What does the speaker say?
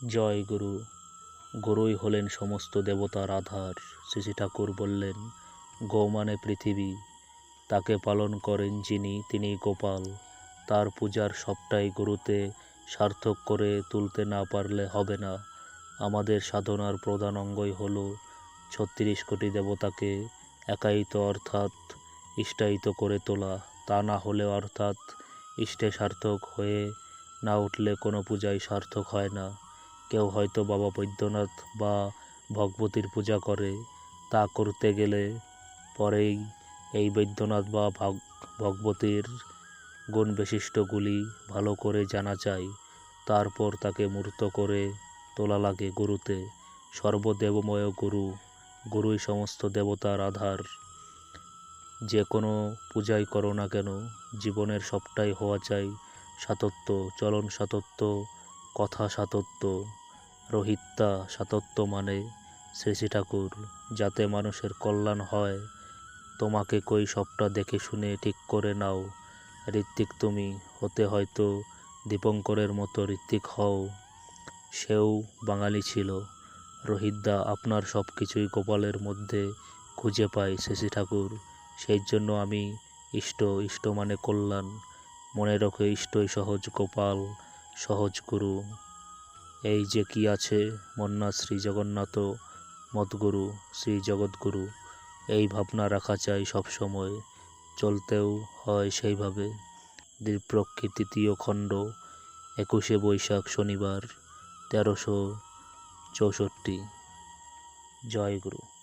জয় গুরু। গুরুই হলেন সমস্ত দেবতার আধার শ্রী ঠাকুর বললেন গো মানে পৃথিবী, তাকে পালন করেন যিনি, তিনি গোপাল। তার পূজার সবটাই গুরুতে সার্থক করে তুলতে না পারলে হবে না। আমাদের সাধনার প্রধান অঙ্গই হল ছত্রিশ কোটি দেবতাকে একায়িত অর্থাৎ ইষ্টায়িত করে তোলা। তা না হলে অর্থাৎ ইষ্টে সার্থক হয়ে না উঠলে কোনো পূজাই সার্থক হয় না। কেউ হয়তো বাবা বৈদ্যনাথ বা ভগবতীর পূজা করে, তা করতে গেলে পরেই এই বৈদ্যনাথ বা ভাগ, ভগবতীর গুণ বৈশিষ্ট্যগুলি ভালো করে জানা চাই তারপর তাকে মূর্ত করে তোলা লাগে গুরুতে। সর্বদেবময় গুরু, গুরুই সমস্ত দেবতার আধার। যে কোনো পূজাই করো না কেন, জীবনের সবটাই হওয়া চাই। সাতত্য, চলন সাতত্য, কথা সাতত্য। রোহিত্যা সাতত্য মানে শ্রী শ্রী ঠাকুর, যাতে মানুষের কল্যাণ হয়। তোমাকে কই সবটা দেখে শুনে ঠিক করে নাও। ঋত্বিক তুমি হতে হয়তো দীপঙ্করের মতো ঋত্বিক হও। সেও বাঙালি ছিল। রোহিতদা আপনার সব কিছুই গোপালের মধ্যে খুঁজে পাই শশী ঠাকুর। সেই জন্য আমি ইষ্ট ইষ্ট মানে কল্যাণ। মনে রেখো ইষ্টই সহজ গোপাল, সহজ গুরু। এই যে কি আছে মন্না শ্রী জগন্নাথ মদগুরু, শ্রী জগৎগুরু এই ভাবনা রাখা চাই সবসময় চলতেও হয় সেইভাবে। দীপ্রক্ষী তৃতীয় খণ্ড, একুশে বৈশাখ শনিবার, তেরোশো চৌষট্টি। জয় গুরু।